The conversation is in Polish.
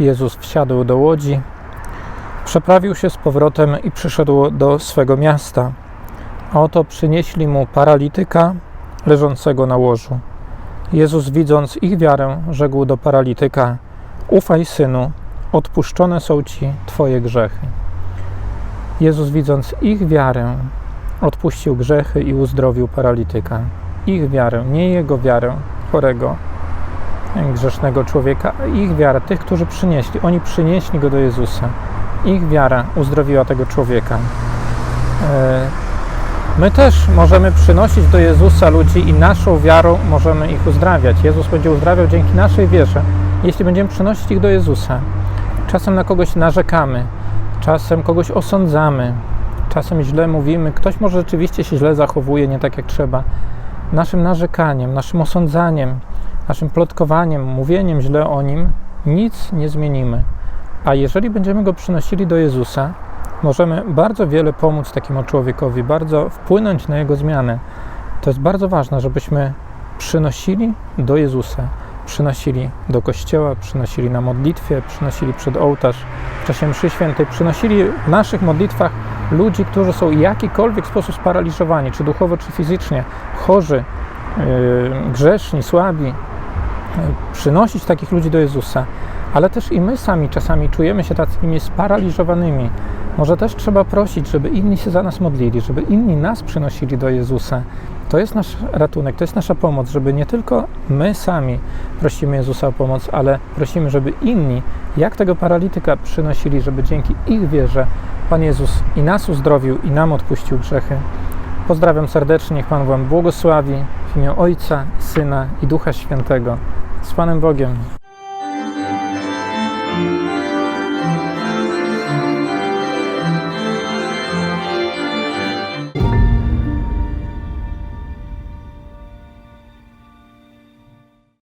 Jezus wsiadł do łodzi, przeprawił się z powrotem i przyszedł do swego miasta. A oto przynieśli mu paralityka leżącego na łożu. Jezus, widząc ich wiarę, rzekł do paralityka: Ufaj, synu, odpuszczone są ci Twoje grzechy. Jezus, widząc ich wiarę, odpuścił grzechy i uzdrowił paralityka. Ich wiarę, nie jego wiarę chorego, grzesznego człowieka, ich wiarę, tych, którzy przynieśli. Oni przynieśli go do Jezusa. Ich wiara uzdrowiła tego człowieka. E, My też możemy przynosić do Jezusa ludzi i naszą wiarą możemy ich uzdrawiać. Jezus będzie uzdrawiał dzięki naszej wierze, jeśli będziemy przynosić ich do Jezusa. Czasem na kogoś narzekamy, czasem kogoś osądzamy, czasem źle mówimy, ktoś może rzeczywiście się źle zachowuje, nie tak jak trzeba. Naszym narzekaniem, naszym osądzaniem, naszym plotkowaniem, mówieniem źle o nim nic nie zmienimy. A jeżeli będziemy go przynosili do Jezusa, możemy bardzo wiele pomóc takiemu człowiekowi, bardzo wpłynąć na jego zmianę. To jest bardzo ważne, żebyśmy przynosili do Jezusa, przynosili do kościoła, przynosili na modlitwie, przynosili przed ołtarz w czasie mszy świętej, przynosili w naszych modlitwach ludzi, którzy są w jakikolwiek sposób sparaliżowani, czy duchowo, czy fizycznie, chorzy, yy, grzeszni, słabi. Przynosić takich ludzi do Jezusa, ale też i my sami czasami czujemy się takimi sparaliżowanymi. Może też trzeba prosić, żeby inni się za nas modlili, żeby inni nas przynosili do Jezusa. To jest nasz ratunek, to jest nasza pomoc, żeby nie tylko my sami prosimy Jezusa o pomoc, ale prosimy, żeby inni, jak tego paralityka, przynosili, żeby dzięki ich wierze Pan Jezus i nas uzdrowił, i nam odpuścił grzechy. Pozdrawiam serdecznie, niech Pan Wam błogosławi w imię Ojca, Syna i Ducha Świętego. Z Panem Bogiem.